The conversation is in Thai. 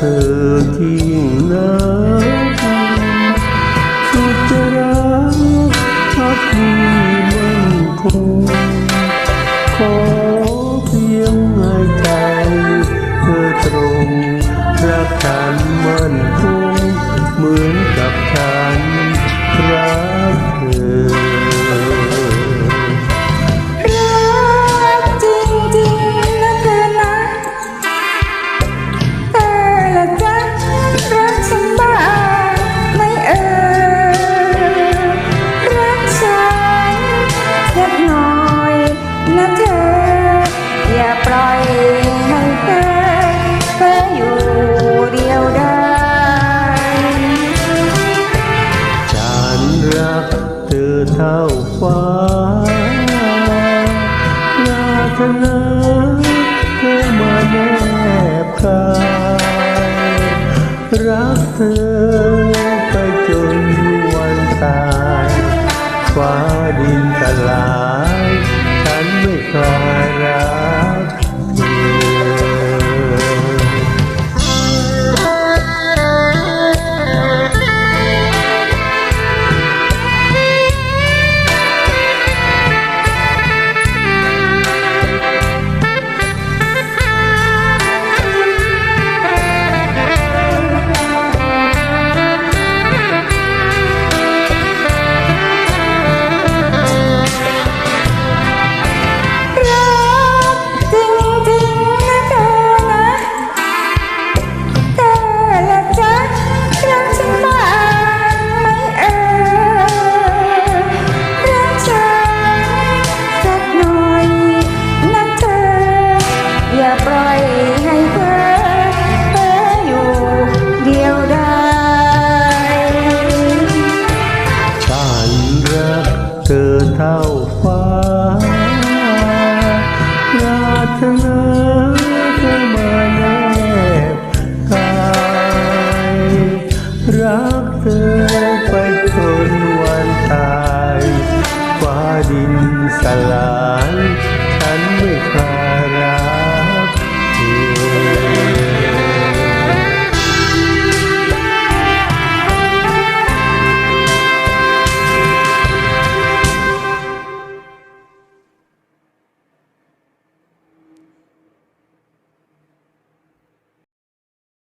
คื เธอเท่าฟ้าปรารถนาเธอมาแนบกายรักเธอ เท่าฟ้าราตนา